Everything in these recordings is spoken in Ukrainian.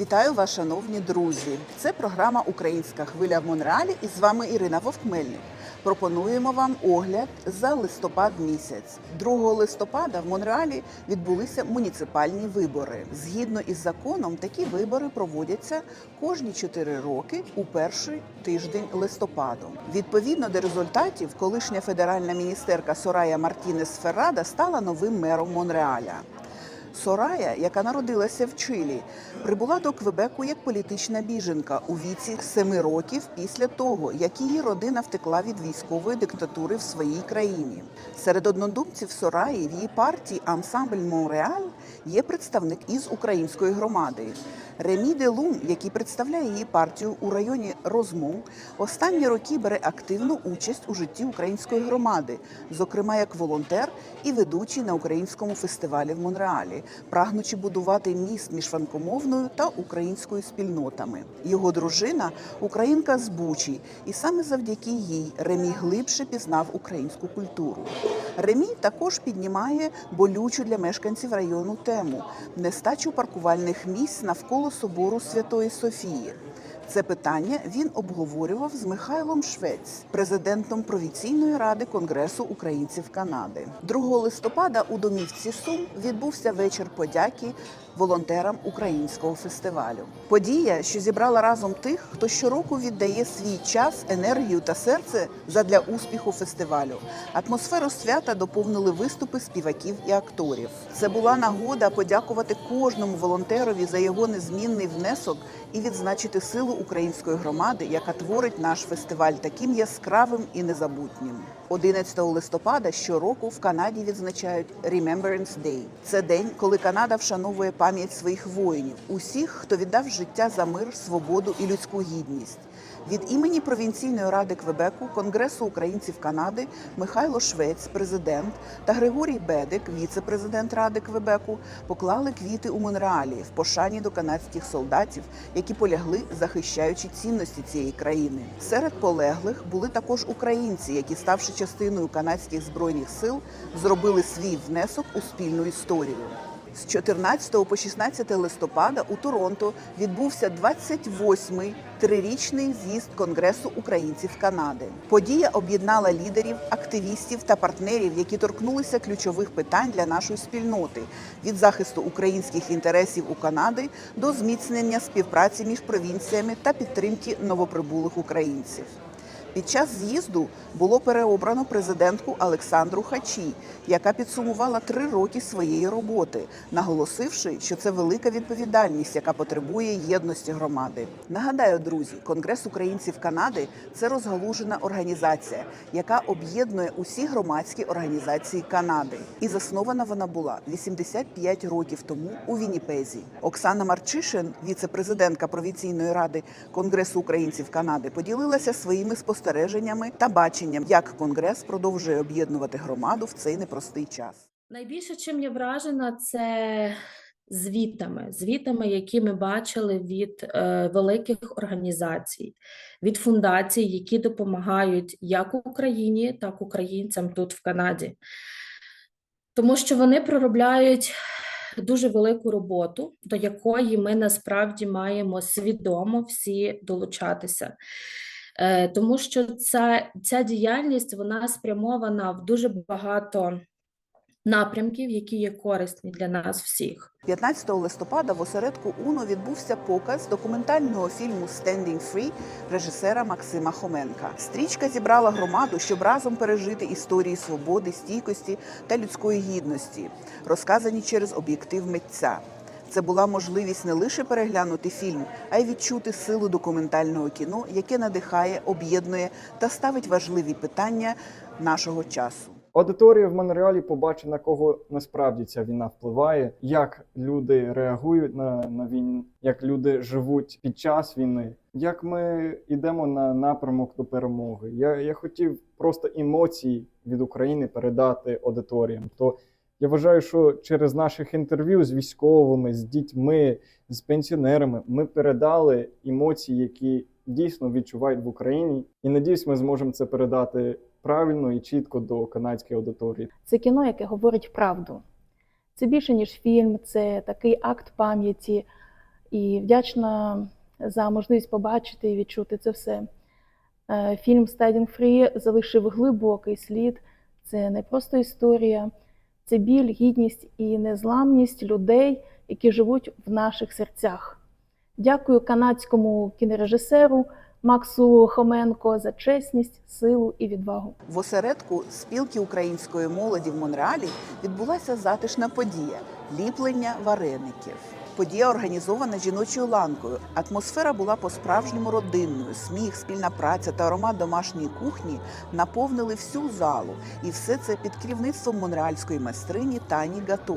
Вітаю вас, шановні друзі! Це програма Українська хвиля в Монреалі і з вами Ірина Вовкмельник. Пропонуємо вам огляд за листопад місяць. 2 листопада в Монреалі відбулися муніципальні вибори. Згідно із законом, такі вибори проводяться кожні 4 роки у перший тиждень листопаду. Відповідно до результатів, колишня федеральна міністерка Сорая Мартінес Феррада стала новим мером Монреаля. Сорая, яка народилася в Чилі, прибула до Квебеку як політична біженка у віці семи років після того, як її родина втекла від військової диктатури в своїй країні. Серед однодумців Сораї в її партії Ансамбль Монреаль є представник із української громади. Ремі де Лун, який представляє її партію у районі Розмон, останні роки бере активну участь у житті української громади, зокрема як волонтер і ведучий на українському фестивалі в Монреалі, прагнучи будувати міст між франкомовною та українською спільнотами. Його дружина українка з Бучі, і саме завдяки їй Ремі глибше пізнав українську культуру. Ремі також піднімає болючу для мешканців району тему нестачу паркувальних місць навколо собору Святої Софії. Це питання він обговорював з Михайлом Швець, президентом провіційної ради Конгресу українців Канади. 2 листопада у домівці Сум відбувся вечір подяки волонтерам українського фестивалю. Подія, що зібрала разом тих, хто щороку віддає свій час, енергію та серце задля успіху фестивалю. Атмосферу свята доповнили виступи співаків і акторів. Це була нагода подякувати кожному волонтерові за його незмінний внесок і відзначити силу української громади, яка творить наш фестиваль таким яскравим і незабутнім. 11 листопада щороку в Канаді відзначають Remembrance Day. Це день, коли Канада вшановує пам'ять своїх воїнів, усіх, хто віддав життя за мир, свободу і людську гідність. Від імені провінційної ради Квебеку, Конгресу українців Канади Михайло Швець, президент, та Григорій Бедик, віце-президент Ради Квебеку, поклали квіти у Монреалі в пошані до канадських солдатів, які полягли, захищаючи цінності цієї країни. Серед полеглих були також українці, які, ставши частиною канадських збройних сил, зробили свій внесок у спільну історію. З 14 по 16 листопада у Торонто відбувся 28-й трирічний з'їзд Конгресу українців Канади. Подія об'єднала лідерів, активістів та партнерів, які торкнулися ключових питань для нашої спільноти від захисту українських інтересів у Канади до зміцнення співпраці між провінціями та підтримки новоприбулих українців. Під час з'їзду було переобрано президентку Олександру Хачі, яка підсумувала три роки своєї роботи, наголосивши, що це велика відповідальність, яка потребує єдності громади. Нагадаю, друзі, Конгрес українців Канади це розгалужена організація, яка об'єднує усі громадські організації Канади. І заснована вона була 85 років тому у Вінніпезі. Оксана Марчишин, віце-президентка провінційної ради Конгресу українців Канади, поділилася своїми спостереженнями та баченням, як конгрес продовжує об'єднувати громаду в цей непростий час. Найбільше, чим я вражена, це звітами, звітами, які ми бачили від е, великих організацій, від фундацій, які допомагають як Україні, так і українцям тут в Канаді. Тому що вони проробляють дуже велику роботу, до якої ми насправді маємо свідомо всі долучатися. Е, Тому що ця, ця діяльність вона спрямована в дуже багато напрямків, які є корисні для нас всіх. 15 листопада в осередку УНО відбувся показ документального фільму «Standing Free» режисера Максима Хоменка. Стрічка зібрала громаду, щоб разом пережити історії свободи, стійкості та людської гідності, розказані через об'єктив митця. Це була можливість не лише переглянути фільм, а й відчути силу документального кіно, яке надихає, об'єднує та ставить важливі питання нашого часу. Аудиторія в Монреалі побачить, на кого насправді ця війна впливає, як люди реагують на, на війну, як люди живуть під час війни, як ми йдемо на напрямок до перемоги. Я, я хотів просто емоції від України передати аудиторіям. То я вважаю, що через наших інтерв'ю з військовими, з дітьми, з пенсіонерами ми передали емоції, які дійсно відчувають в Україні. І надіюсь, ми зможемо це передати правильно і чітко до канадської аудиторії. Це кіно, яке говорить правду. Це більше, ніж фільм, це такий акт пам'яті, і вдячна за можливість побачити і відчути це все. Е, Фільм Standing Free залишив глибокий слід. Це не просто історія, це біль, гідність і незламність людей, які живуть в наших серцях. Дякую канадському кінорежисеру Максу Хоменко за чесність, силу і відвагу. В осередку спілки української молоді в Монреалі відбулася затишна подія ліплення вареників. Подія організована жіночою ланкою. Атмосфера була по-справжньому родинною. Сміх, спільна праця та аромат домашньої кухні наповнили всю залу. І все це під керівництвом монреальської майстрині Тані Гато.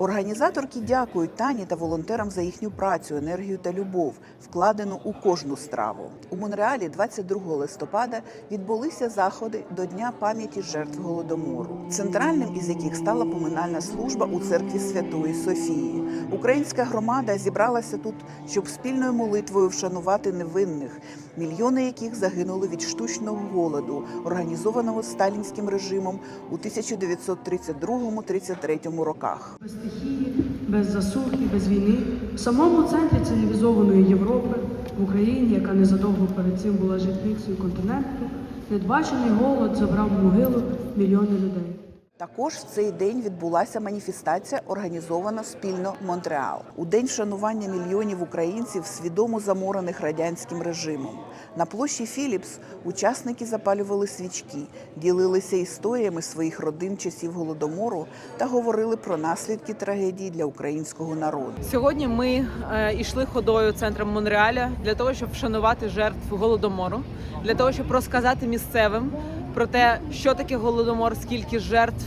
Організаторки дякують Тані та волонтерам за їхню працю, енергію та любов, вкладену у кожну страву. У Монреалі 22 листопада відбулися заходи до Дня пам'яті жертв голодомору, центральним із яких стала поминальна служба у церкві Святої Софії. Українська громада зібралася тут, щоб спільною молитвою вшанувати невинних, мільйони яких загинули від штучного голоду, організованого сталінським режимом у 1932-33 роках. Стихії, без засухи, без війни, в самому центрі цивілізованої Європи, в Україні, яка незадовго перед цим була житницею континенту, недбачений голод забрав в могилу мільйони людей. Також в цей день відбулася маніфестація, організована спільно Монреал. У день вшанування мільйонів українців, свідомо заморених радянським режимом. На площі Філіпс учасники запалювали свічки, ділилися історіями своїх родин часів голодомору та говорили про наслідки трагедії для українського народу. Сьогодні ми е, йшли ходою центром Монреаля для того, щоб вшанувати жертв голодомору, для того, щоб розказати місцевим про те, що таке голодомор, скільки жертв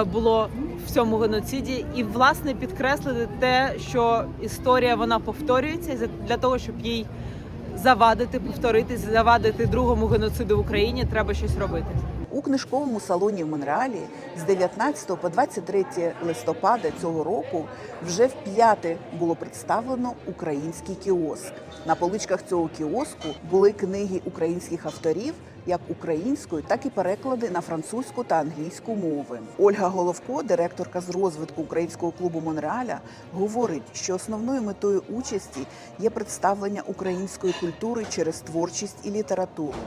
е, було в цьому геноциді, і власне підкреслити те, що історія вона повторюється, для того, щоб їй завадити, повторити, завадити другому геноциду в Україні, треба щось робити. У книжковому салоні в Монреалі з 19 по 23 листопада цього року вже вп'яте було представлено український кіоск. На поличках цього кіоску були книги українських авторів як українською, так і переклади на французьку та англійську мови. Ольга Головко, директорка з розвитку українського клубу Монреаля, говорить, що основною метою участі є представлення української культури через творчість і літературу.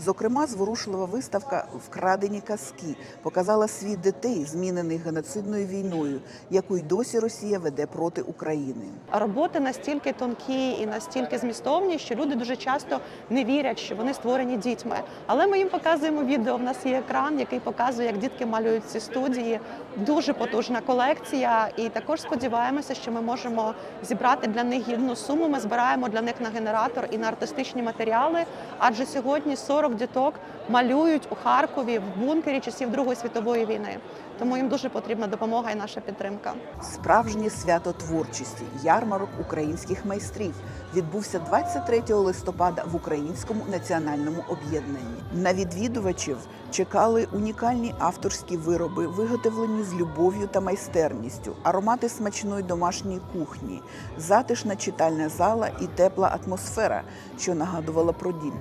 Зокрема, зворушлива виставка Вкрадені казки показала світ дітей, змінених геноцидною війною, яку й досі Росія веде проти України. Роботи настільки тонкі і настільки змістовні, що люди дуже часто не вірять, що вони створені дітьми. Але ми їм показуємо відео. В нас є екран, який показує, як дітки малюють ці студії. Дуже потужна колекція. І також сподіваємося, що ми можемо зібрати для них гідну суму. Ми збираємо для них на генератор і на артистичні матеріали. Адже сьогодні 40 діток малюють у Харкові в бункері часів Другої світової війни. Тому їм дуже потрібна допомога і наша підтримка. Справжнє свято творчості, ярмарок українських майстрів відбувся 23 листопада в Українському національному об'єднанні. На відвідувачів чекали унікальні авторські вироби, виготовлені з любов'ю та майстерністю, аромати смачної домашньої кухні, затишна читальна зала і тепла атмосфера, що нагадувала про дім.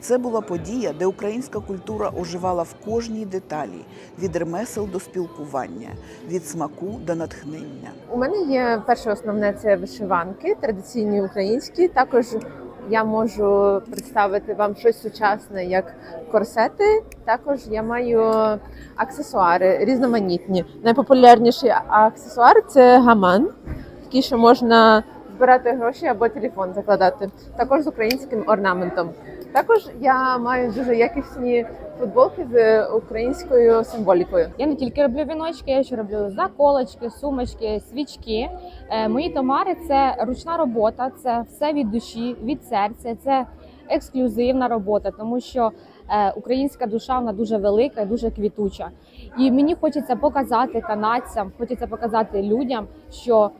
Це була подія, де українська культура оживала в кожній деталі від ремесел до спілкування, від смаку до натхнення. У мене є перше основне це вишиванки, традиційні українські. Також я можу представити вам щось сучасне, як корсети. Також я маю аксесуари різноманітні. Найпопулярніший аксесуар це гаман, такий, що можна збирати гроші або телефон закладати. Також з українським орнаментом. Також я маю дуже якісні футболки з українською символікою. Я не тільки роблю віночки, я ще роблю заколочки, сумочки, свічки. Е, Мої томари це ручна робота, це все від душі, від серця, це ексклюзивна робота, тому що е, українська душа вона дуже велика і дуже квітуча. І мені хочеться показати канадцям, хочеться показати людям, що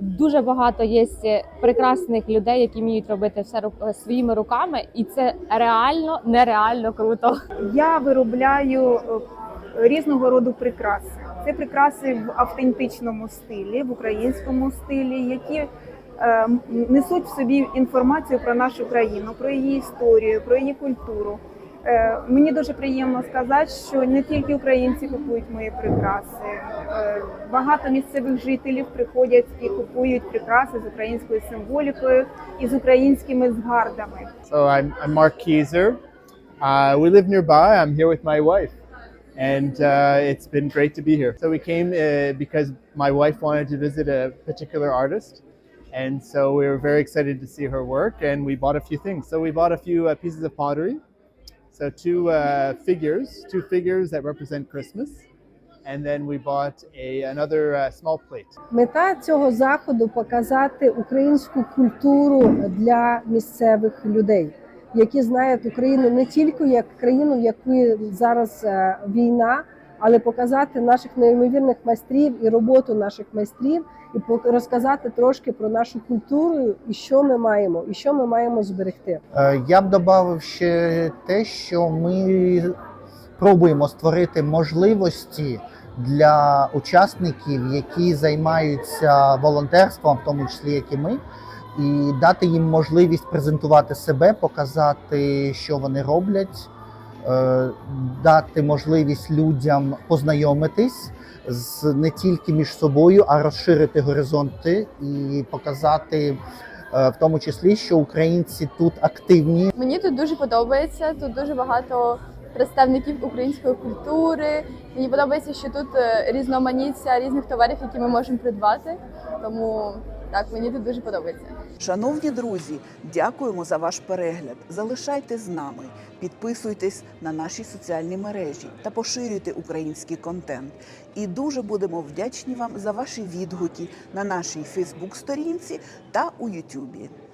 дуже багато є прекрасних людей, які вміють робити все ру- своїми руками, і це реально нереально круто. Я виробляю е, різного роду прикраси. Це прикраси в автентичному стилі, в українському стилі, які е, несуть в собі інформацію про нашу країну, про її історію, про її культуру. Е, Мені дуже приємно сказати, що не тільки українці купують мої прикраси. Е, Багато місцевих жителів приходять і купують прикраси з українською символікою і з українськими згардами. So I'm, I'm Mark Kieser. Uh, we live nearby. I'm here with my wife, and uh, it's been great to be here. So we came uh, because my wife wanted to visit a particular artist, and so we were very excited to see her work, and we bought a few things. So we bought a few uh, pieces of pottery. So two uh, figures, two figures that represent Christmas, and then we bought a another uh, small plate. Мета цього заходу показати українську культуру для місцевих людей, які знають Україну не тільки як країну, в якій зараз е, війна, але показати наших неймовірних майстрів і роботу наших майстрів, і розказати трошки про нашу культуру і що ми маємо, і що ми маємо зберегти. Е, Я б додав ще те, що ми пробуємо створити можливості для учасників, які займаються волонтерством, в тому числі як і ми, і дати їм можливість презентувати себе, показати, що вони роблять, дати можливість людям познайомитись з не тільки між собою, а розширити горизонти і показати е, в тому числі, що українці тут активні. Мені тут дуже подобається. Тут дуже багато представників української культури. Мені подобається, що тут е, різноманіття різних товарів, які ми можемо придбати. Тому так, мені тут дуже подобається. Шановні друзі, дякуємо за ваш перегляд. Залишайте з нами, підписуйтесь на наші соціальні мережі та поширюйте український контент. І дуже будемо вдячні вам за ваші відгуки на нашій Фейсбук-сторінці та у Ютубі.